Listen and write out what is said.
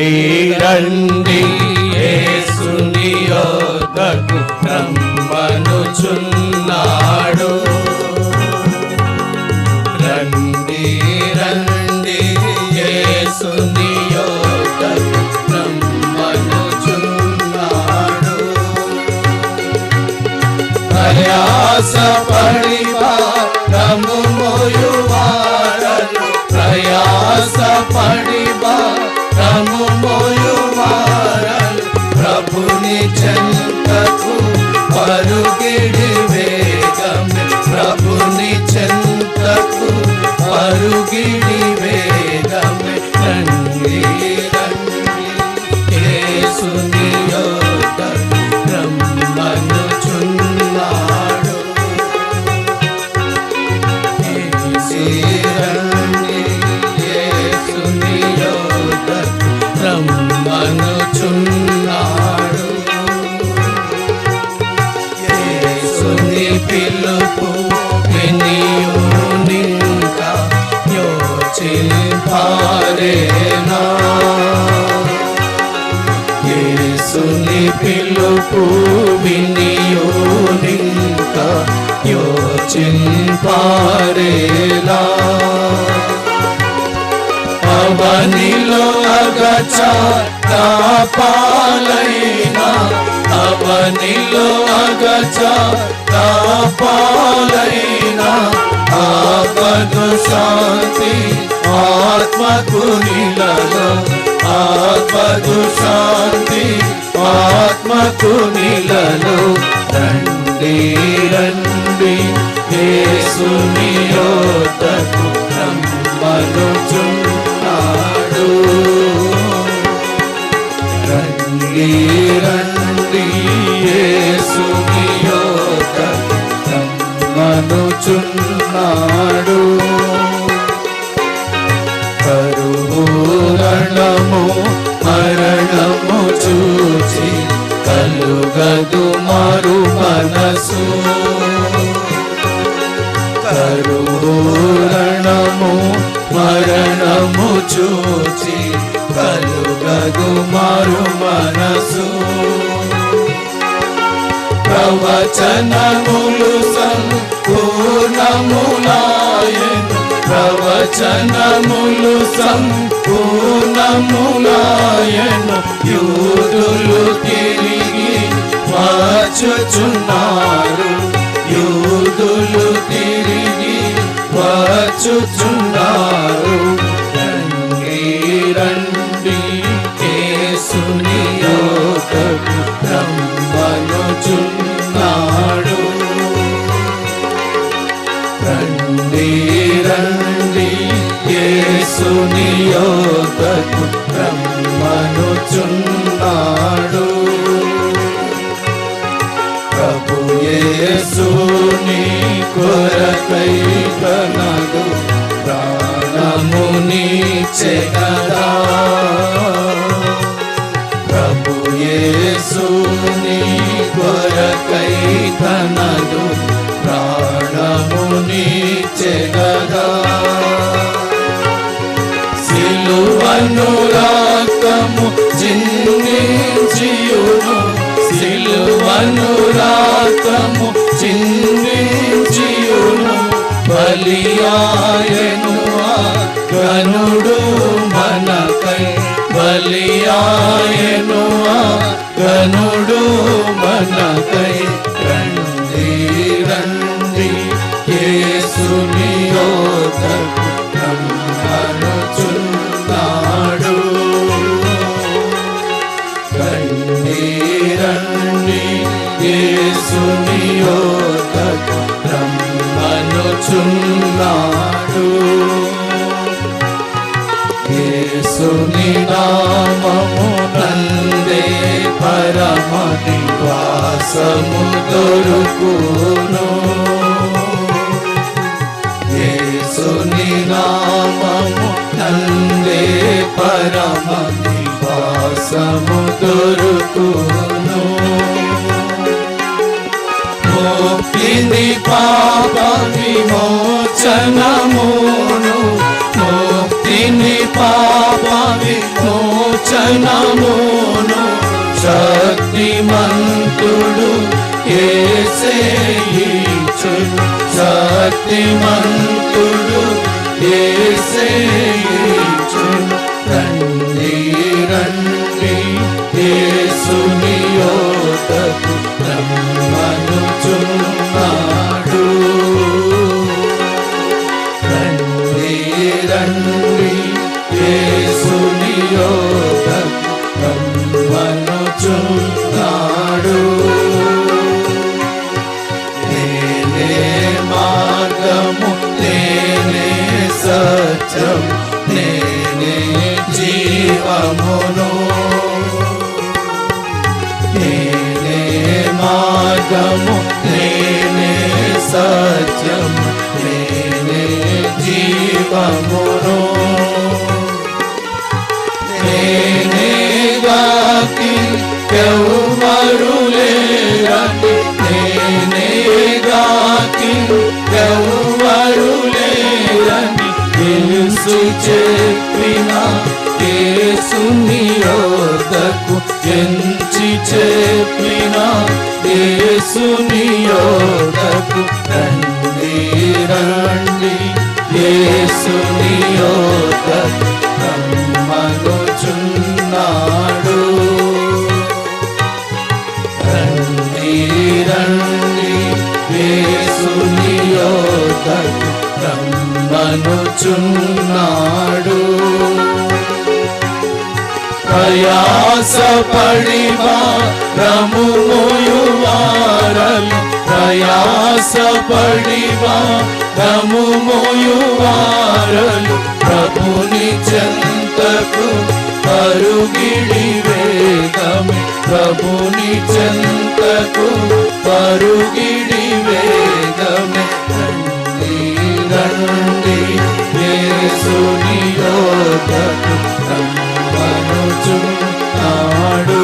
రండి రండి యేసుని యొద్దకు రమ్మనుచున్నాడు. రండి రండి యేసుని యొద్దకు రమ్మనుచున్నాడు. ప్రయాస పడి భారము మోయువారను ప్రయాస పడి భారము యేసుని పిలుపు వినియోనింక యోచింపారేలా అవనిలో అగచ పాలైనా అవనిలో అగచ పాలైనా ఆపదు శాంతి ఆత్మకు నిలలో ఆపదు శాంతి ఆత్మకు నిలలో. రండి రండి యేసుని యోతకు రమ్మనుచున్నాడు రండి రండి యేసుని యోతకు కరువు రణము మరణ కలుగదు మారు మనసు. కరుణము మరణము చూచి కలుగదు మారు మనసు. ప్రవచనములు సంపూర్ణములాయను ప్రవచనములు సంపూర్ణములాయను యూదులు తిరిగి వచ్చుచున్నారు యూదులు తిరిగి వచ్చుచున్నారు. రండి రండి కేసుని యోగకు రమ్మనుచున్నాడు. రండి రండి కేసుని యోగకు కొరకై కనదు ప్రాణముని చెగదా ప్రభు యేసుని కొరకై కనదు ప్రాణముని చెగదా సిలువను రాకము చిందించియును. సిలువను రాకము చిందించియును బలియాయను గనుడు మనకై బలియాయను గనుడు మనకై రండి రండి యేసుని యోధకు రమ్మనుచున్నాడు యేసుని నామము నందే పరమ నివాసము దొరుకును. యేసుని నామము నందే పరమ నివాసము దొరుకును. పాప విమోచనమును ముక్తిని పాప విమోచ విమోచనమును శక్తిమంతుడు ఏసేయిచు శక్తిమంతుడు ఏసేయిచు गमो ने सत्यम ने लेने जीवमो ने యేసుని యోదకు రండి రండి యేసుని యోదకు రమ్మనుచున్నాడు రండి రండి యేసుని యోదకు రమ్మనుచున్నాడు ప్రయాస పడివా రముమోయువారలు ప్రయాస పడివా రముమోయువారలు ప్రభుని చెంతకు పరుగిడి వేగమే. ప్రభుని చెంతకు పరుగిడి వేగమే. రండి యేసుని యోధకు రమ్మనుచున్నాడు రండి